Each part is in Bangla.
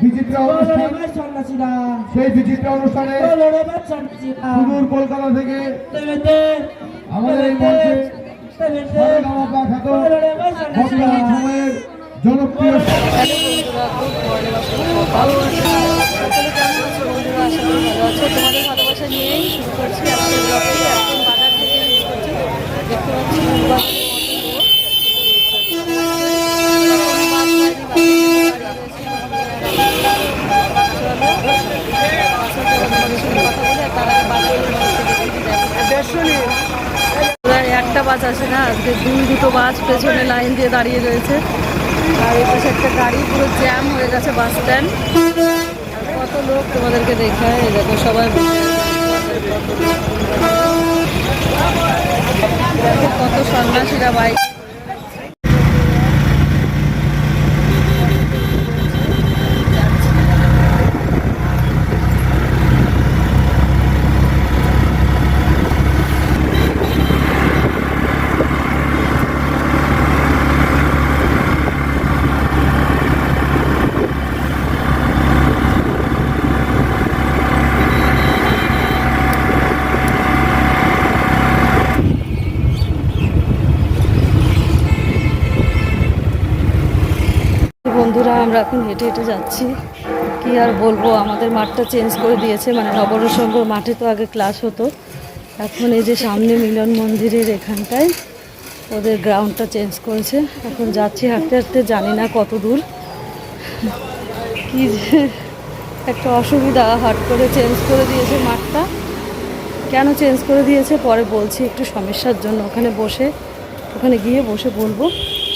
বিচিত্র অনুষ্ঠান। সেই বিচিত্র অনুষ্ঠানে সুদূর কলকাতা থেকে আমাদের এই মঞ্চে সময়ের জনপ্রিয়। তোমাদের ভালোবাসা নিয়েই শুরু করছি আজকের ব্লগটি একদম বাজার থেকে শুরু করছি দেখতে পাচ্ছি বাজারের প্রায় একটা বাস আসে না আজকে দুই দুটো বাস পেছনে লাইন দিয়ে দাঁড়িয়ে রয়েছে। আর এই পাশে একটা গাড়ি পুরো জ্যাম হয়ে গেছে বাস স্ট্যান্ড কত লোক তোমাদেরকে দেখায় এই দেখো সবাই। কত সন্ন্যাসীরা বাইক বন্ধুরা আমরা এখন হেঁটে হেঁটে যাচ্ছি। কি আর বলব, আমাদের মাঠটা চেঞ্জ করে দিয়েছে। মানে নবরসঙ্গ মাঠে তো আগে ক্লাস হতো। এখন এই যে সামনে মিলন মন্দিরের এখানটায় ওদের গ্রাউন্ডটা চেঞ্জ করেছে। এখন যাচ্ছি হাঁটতে হাঁটতে, জানি না কত দূর। কি যে একটা অসুবিধা, হাট করে চেঞ্জ করে দিয়েছে মাঠটা। কেন চেঞ্জ করে দিয়েছে? পরে বলছি, একটু সমস্যার জন্য। ওখানে বসে, ওখানে গিয়ে বসে বলব।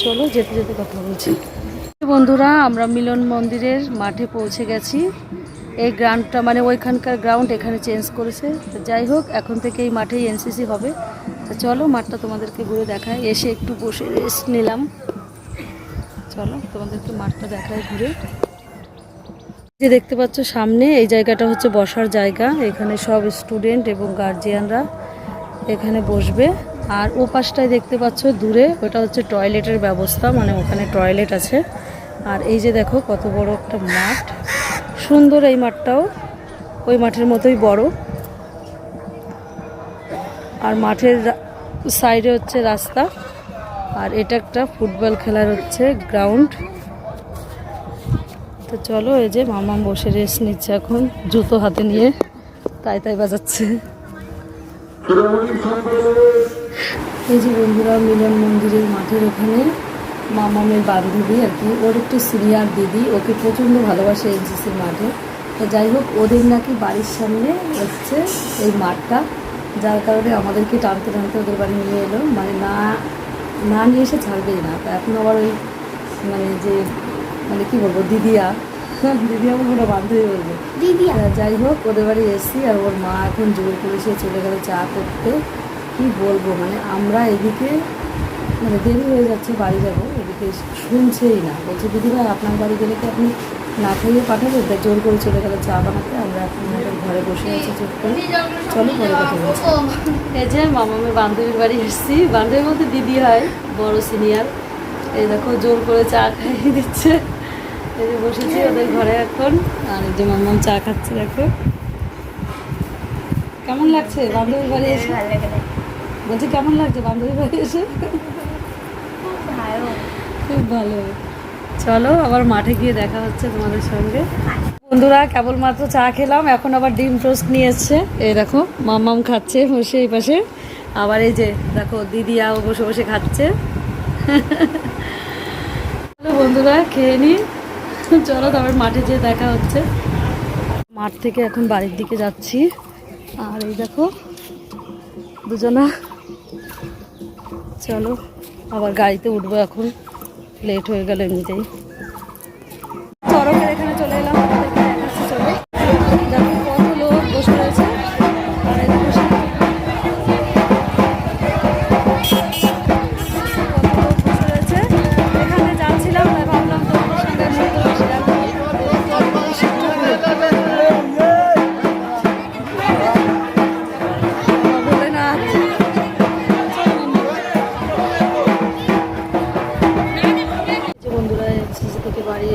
চলো, যেতে যেতে কথা বলছি। বন্ধুরা, আমরা মিলন মন্দিরের মাঠে পৌঁছে গেছি। এই গ্রাউন্ডটা মানে ওইখানকার গ্রাউন্ড এখানে চেঞ্জ করেছে। তো যাই হোক, এখন থেকে এই মাঠেই এনসিসি হবে। তো চলো, মাঠটা তোমাদেরকে ঘুরে দেখায় এসে একটু বসে রেস্ট নিলাম। চলো, তোমাদেরকে মাঠটা দেখায় ঘুরে। যে দেখতে পাচ্ছ সামনে, এই জায়গাটা হচ্ছে বসার জায়গা। এখানে সব স্টুডেন্ট এবং গার্জিয়ানরা এখানে বসবে। আর ও পাশটায় দেখতে পাচ্ছ দূরে, ওটা হচ্ছে টয়লেটের ব্যবস্থা। মানে ওখানে টয়লেট আছে। আর এই যে দেখো কত বড় একটা মাঠ। সুন্দর এই মাঠটাও। ওই মাঠের মতোই বড়। আর মাঠের সাইডে হচ্ছে রাস্তা। আর এটা একটা ফুটবল খেলার হচ্ছে গ্রাউন্ড। তো চলো এই যে মামা বসে রেস্ট নিচ্ছে এখন, জুতো হাতে নিয়ে। তাই তাই বাজাচ্ছে। এই যে বন্ধুরা মিলন মন্দিরের মাঠের ওখানে। মামামের বান্ধবী আর কি। ওর একটু সিনিয়র দিদি ওকে প্রচণ্ড ভালোবাসে এনসিসির মাঠে। তো যাই হোক ওদের নাকি বাড়ির সামনে হচ্ছে এই মাঠটা যার কারণে আমাদেরকে টানতে টানতে ওদের বাড়ি নিয়ে এলো। মানে না না নিয়ে এসে ছাড়বেই না। তো এখন আবার ওই মানে যে মানে কি বলব দিদিয়া। দিদিয়া বলব না বান্ধবী বলব। দিদি আর যাই হোক ওদের বাড়ি এসছি আর ওর মা এখন জোর করে সে চলে গেল চা করতে। কি বলব মানে আমরা এদিকে মানে দেরি হয়ে যাচ্ছে বাড়ি যাব। শুনছেই না। বলছে, দিদিভাই, আপনার বাড়ি গেলে কি আপনি না খাইয়ে পাঠাবেন? তাই জোর করে চলে গেল চা বানাতে। আমরা এখন ঘরে বসে আছি, চুপ করে। চলো পরে কথা বলছি এই যে মামা মামামের বান্ধবীর বাড়ি এসেছি। বান্ধবীর মধ্যে দিদি হয়, বড় সিনিয়র। এই দেখো, জোর করে চা খাইয়ে দিচ্ছে। এই যে বসেছি ওদের ঘরে এখন। আর যে মামাম চা খাচ্ছে, দেখো। কেমন লাগছে? বান্ধবীর বাড়ি এসে? বলছি, কেমন লাগছে বান্ধবীর বাড়ি এসে? খুব ভালো। চলো আবার মাঠে গিয়ে দেখা হচ্ছে তোমাদের সঙ্গে। বন্ধুরা, কেবলমাত্র চা খেলাম, এখন আবার ডিম টোস্ট নিয়ে এসছে। এই দেখো মামাম খাচ্ছে বসে এই পাশে। আবার এই যে, দেখো, দিদিয়াও বসে বসে খাচ্ছে। বন্ধুরা, খেয়ে নি। চলো তারপর মাঠে যেয়ে দেখা হচ্ছে। মাঠ থেকে এখন বাড়ির দিকে যাচ্ছি। আর এই দেখো, দুজনা। চলো, আবার গাড়িতে উঠবো এখন। লেট হয়ে গেল এমনিতেই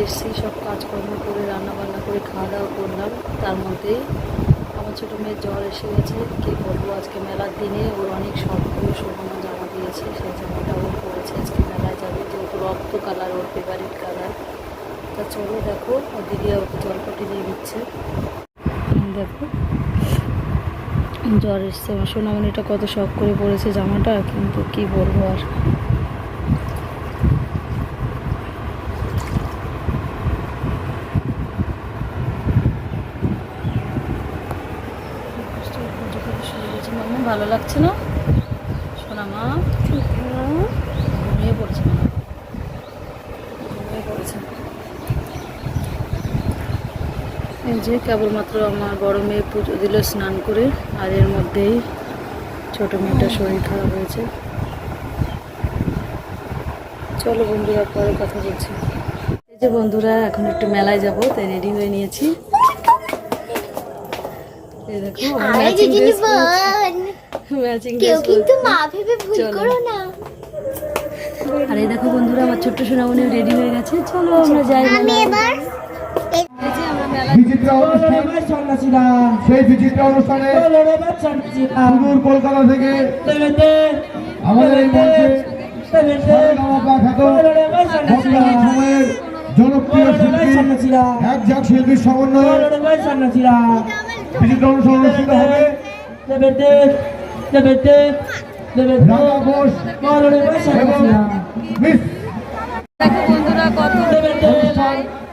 কাজকর্ম করে রান্না বান্না করে খাওয়া দাওয়া করলাম। তার মধ্যেই আমার ছোটো মেয়ের জ্বর এসে গেছে। কী করব? আজকে মেলার দিনে ওর অনেক শখ করে শোভনা জামা দিয়েছে। সেই জামাটা ওর পরেছে। আজকে মেলায় যাবে যেহেতু রক্ত কালার ওর ফেভারিট কালার তা চলো দেখো ওর দিদি ওকে জল জলপাটি দিয়ে দিচ্ছে। দেখো। জ্বর এসছে। আমার সোনামণিটা কত শখ করে পড়েছে জামাটা, কিন্তু কি বলব আর মাম্মা ভালো লাগছে না। শোনা মা ঘুমিয়ে পড়ছে না ঘুমিয়ে পড়েছে। এই যে কেবলমাত্র আমার বড় মেয়ে পুজো দিল স্নান করে আর এর মধ্যেই ছোট মেয়েটার শরীর খারাপ হয়েছে। চলো বন্ধুরা পরে কথা বলছি। এই যে বন্ধুরা এখন একটু মেলায় যাব তাই রেডি হয়ে নিয়েছি। দেখো ম্যাচিং দিদি ড্রেস বোন ম্যাচিং কেউ কিন্তু মা ভেবে ভুল করো না আর দেখো বন্ধুরা আমার ছোট্ট সোনামণি রেডি হয়ে গেছে চলো আমরা যাই আমি। এবার বিচিত্র অনুষ্ঠান সেই বিচিত্র অনুষ্ঠানে বলরে ভাই সন্ন্যাসীরা সুদূর কলকাতা থেকে আমাদের এই মঞ্চে দেবেতে সারেগামাপা খ্যাত বলরে ভাই সন্ন্যাসীরা বর্তমান সময়ের জনপ্রিয় শিল্পী এক ঝাঁক শিল্পীর সমন্বয়ে বলরে ভাই সন্ন্যাসীরা বিচিত্র অনুষ্ঠান অনুষ্ঠিত হবে দেবেতে দেবেতে এবং সন্ন্যাসীরা মিস দেখো বন্ধুরা কত দেবেতে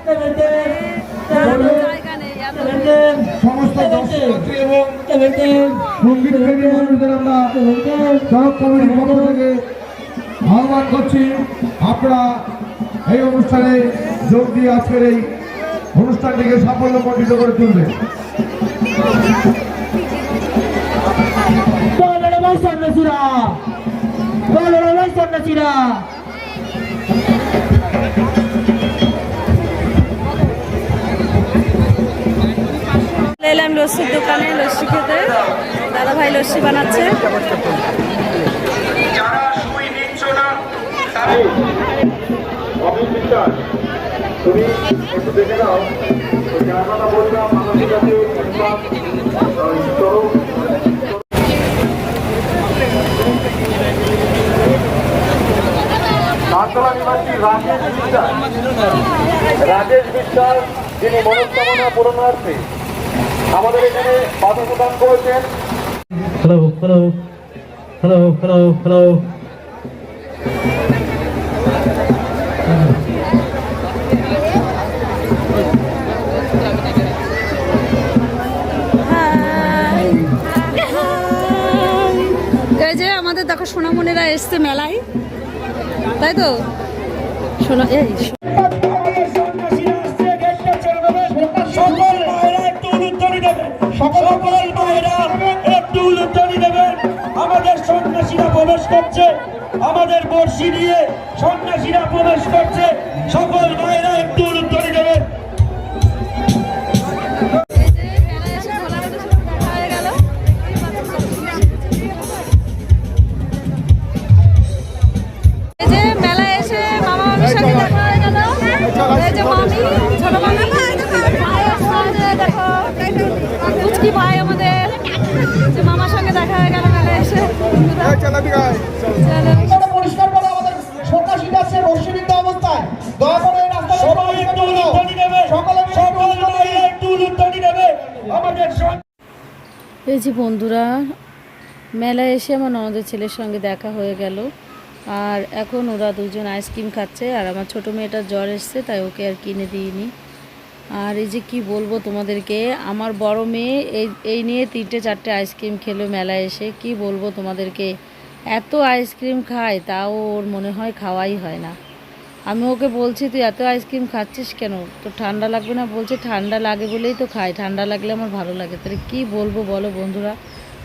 দেবেতে সমস্ত দর্শনার্থী এবং সংগীত প্রেমী মানুষদের আমরা চরক কমিটির পক্ষ থেকে আহ্বান করছি। আপনারা এই অনুষ্ঠানে যোগ দিয়ে আজকের এই অনুষ্ঠানটিকে সাফল্যমণ্ডিত করে তুলবে সন্ন্যাসীরা বলরে ভাই সন্ন্যাসীরা এলাম লস্যির দোকানে লস্যি খেতে। দাদা ভাই লস্যি বানাচ্ছে। তুমি একটু দেখে নাও। বললাম আমাদের কাছে রাকেশ বিশ্বাস রাকেশ বিশ্বাস যিনি মনস্কামনা পূরণার্থে আমাদের এখানে বাধা প্রদান করেছেন hello, hello. এই যে আমাদের দেখো সোনামণিরা এসছে মেলায় তাই তো সোনা এই আমাদের বর্ষি নিয়ে সন্ন্যাসীরা প্রবেশ করছে। সকল পরিষ্কার করো আমাদের সন্ন্যাসী আছে রশ্মিবিদ্ধ অবস্থায়। দয়া করে এই সবাই একটু উলুধ্বনি দেবে সকলে মিলে একটু উলুধ্বনি দেবে আমাদের এই যে বন্ধুরা মেলায় এসে আমার ননদের ছেলের সঙ্গে দেখা হয়ে গেল। আর এখন ওরা দুজন আইসক্রিম খাচ্ছে আর আমার ছোটো মেয়েটার জ্বর এসছে তাই ওকে আর কিনে দিইনি। আর এই যে কি বলব তোমাদেরকে আমার বড় মেয়ে এই এই নিয়ে তিনটে চারটে আইসক্রিম খেলো মেলায় এসে। কি বলব তোমাদেরকে এত আইসক্রিম খায় তাও ওর মনে হয় খাওয়াই হয় না। আমি ওকে বলছি, তুই এত আইসক্রিম খাচ্ছিস কেন? তো ঠান্ডা লাগবে না? বলছে, ঠান্ডা লাগে বলেই তো খাই, ঠান্ডা লাগলে আমার ভালো লাগে। তাহলে কি বলব বলো বন্ধুরা?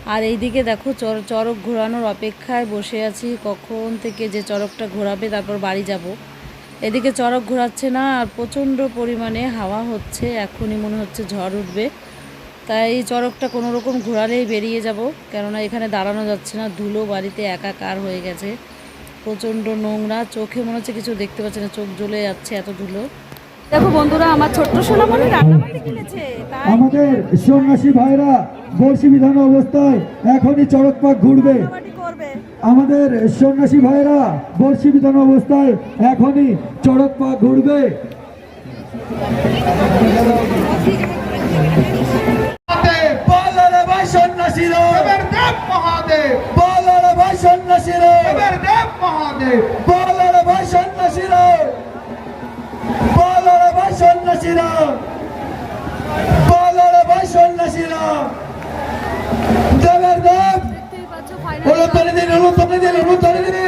আর এইদিকে দেখো, চর চরক ঘোরানোর অপেক্ষায় বসে আছি, কখন থেকে যে চরকটা ঘোরাবে, তারপর বাড়ি যাব। এদিকে চরক ঘোরাচ্ছে না, আর প্রচণ্ড পরিমাণে হাওয়া হচ্ছে, এখনই মনে হচ্ছে ঝড় উঠবে। তাই এই চরকটা কোনো রকম ঘোরালেই বেরিয়ে যাব কেননা এখানে দাঁড়ানো যাচ্ছে না ধুলো বাড়িতে একাকার হয়ে গেছে। প্রচণ্ড নোংরা চোখে মনে হচ্ছে কিছু দেখতে পাচ্ছি না চোখ জ্বলে যাচ্ছে এত ধুলো। দেখো বন্ধুরা আমার ছোট্ট সোনামণি রান্নাবাটি কিনেছে আমাদের সন্ন্যাসী ভাইরা বর্ষি বিধান অবস্থায় এখনই চড়ক পাক ঘুরবে। আমাদের সন্ন্যাসী ভাইরা বর্ষি বিধান অবস্থায় এখনই চড়ক পাক ঘুরবে। সন্ন্যাসীরা দেব মহাদেব। বলরে ভাই সন্ন্যাসীরা দেব মহাদেব। বলরে ভাই সন্ন্যাসীরা বলরে ভাই সন্ন্যাসীরা বলরে ভাই সন্ন্যাসীরা দেবের দেব। দেখতেই ফাইনাল হলুদ তলে দিন হলুদ তলে দিন হলুদ তলে দিন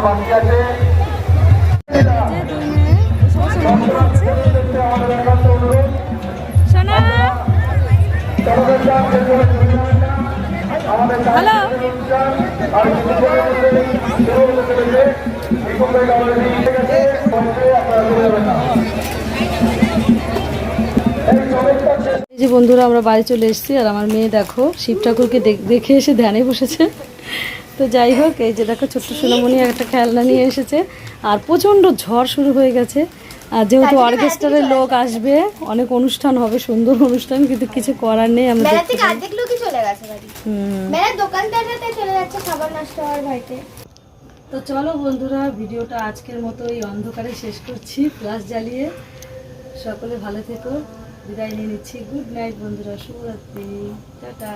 শেষ এই যে বন্ধুরা, আমরা বাড়ি চলে এসেছি আর আমার মেয়ে দেখো, শিব ঠাকুরকে দেখে এসে ধ্যানে বসেছে। তো যাই হোক এই যে দেখো ছোট্ট সোনামণি একটা খেলনা নিয়ে এসেছে। আর প্রচণ্ড ঝড় শুরু হয়ে গেছে। আর যেহেতু অর্কেস্ট্রারের লোক আসবে অনেক অনুষ্ঠান হবে সুন্দর অনুষ্ঠান কিন্তু কিছু করার নেই আমরা মেলা দেখতে থেকে অর্ধেক লোকই চলে গেছে বাড়ি। হুম। মেলার দোকানদাররা চলে যাচ্ছে খাবার নষ্ট হওয়ার ভয়তে। তো চলো বন্ধুরা ভিডিওটা আজকের মতো এই অন্ধকারে শেষ করছি। প্লাস জ্বালিয়ে সকলে ভালো থেকো। বিদায় নিয়ে নিচ্ছি। গুড নাইট বন্ধুরা শুভরাত্রি। টাটা।